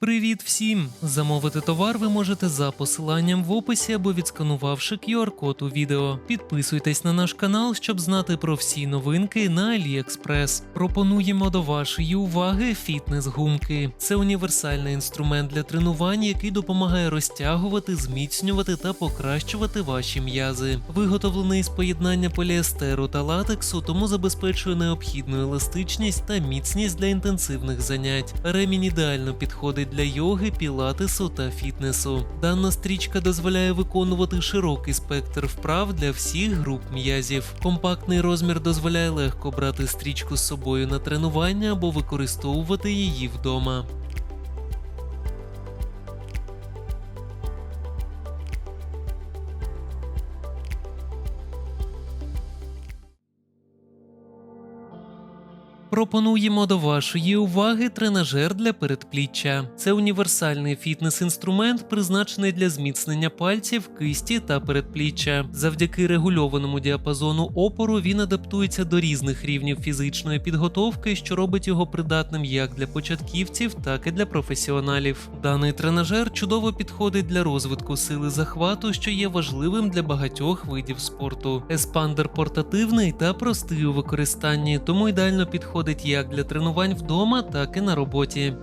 Привіт всім! Замовити товар ви можете за посиланням в описі або відсканувавши QR-код у відео. Підписуйтесь на наш канал, щоб знати про всі новинки на AliExpress. Пропонуємо до вашої уваги фітнес-гумки. Це універсальний інструмент для тренувань, який допомагає розтягувати, зміцнювати та покращувати ваші м'язи. Виготовлений з поєднання поліестеру та латексу, тому забезпечує необхідну еластичність та міцність для інтенсивних занять. Ремінь ідеально підходить для йоги, пілатесу та фітнесу. Дана стрічка дозволяє виконувати широкий спектр вправ для всіх груп м'язів. Компактний розмір дозволяє легко брати стрічку з собою на тренування або використовувати її вдома. Пропонуємо до вашої уваги тренажер для передпліччя. Це універсальний фітнес-інструмент, призначений для зміцнення пальців, кисті та передпліччя. Завдяки регульованому діапазону опору він адаптується до різних рівнів фізичної підготовки, що робить його придатним як для початківців, так і для професіоналів. Даний тренажер чудово підходить для розвитку сили захвату, що є важливим для багатьох видів спорту. Еспандер портативний та простий у використанні, тому ідеально підходить як для тренувань вдома, так і на роботі.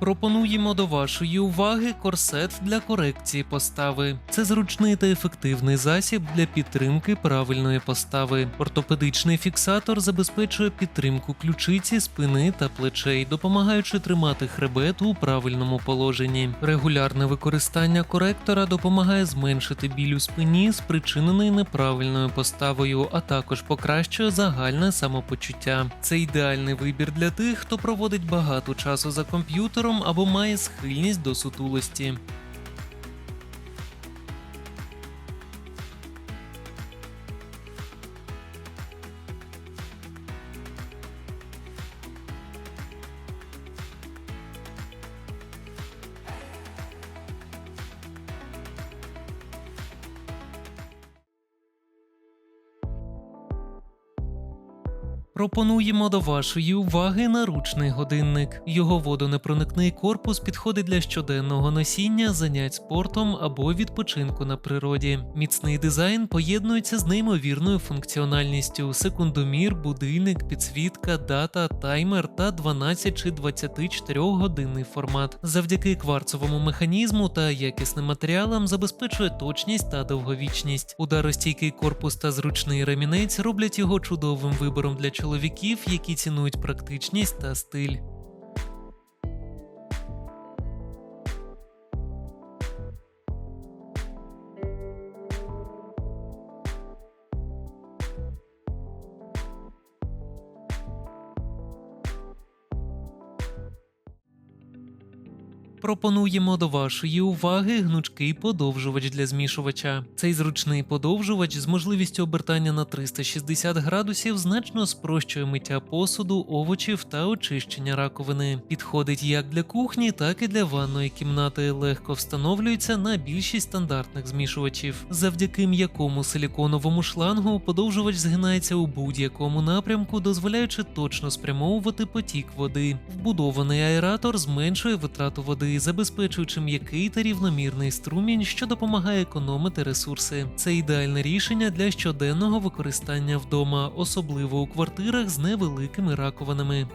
Пропонуємо до вашої уваги корсет для корекції постави. Це зручний та ефективний засіб для підтримки правильної постави. Ортопедичний фіксатор забезпечує підтримку ключиці, спини та плечей, допомагаючи тримати хребет у правильному положенні. Регулярне використання коректора допомагає зменшити біль у спині, спричинений неправильною поставою, а також покращує загальне самопочуття. Це ідеальний вибір для тих, хто проводить багато часу за комп'ютером або має схильність до сутулості. Пропонуємо до вашої уваги наручний годинник. Його водонепроникний корпус підходить для щоденного носіння, занять спортом або відпочинку на природі. Міцний дизайн поєднується з неймовірною функціональністю: секундомір, будильник, підсвітка, дата, таймер та 12 чи 24 годинний формат. Завдяки кварцовому механізму та якісним матеріалам забезпечує точність та довговічність. Ударостійкий корпус та зручний ремінець роблять його чудовим вибором для чоловіків, які цінують практичність та стиль. Пропонуємо до вашої уваги гнучкий подовжувач для змішувача. Цей зручний подовжувач з можливістю обертання на 360 градусів значно спрощує миття посуду, овочів та очищення раковини. Підходить як для кухні, так і для ванної кімнати. Легко встановлюється на більшість стандартних змішувачів. Завдяки м'якому силіконовому шлангу подовжувач згинається у будь-якому напрямку, дозволяючи точно спрямовувати потік води. Вбудований аератор зменшує витрату води, забезпечуючи м'який та рівномірний струмінь, що допомагає економити ресурси. Це ідеальне рішення для щоденного використання вдома, особливо у квартирах з невеликими раковинами.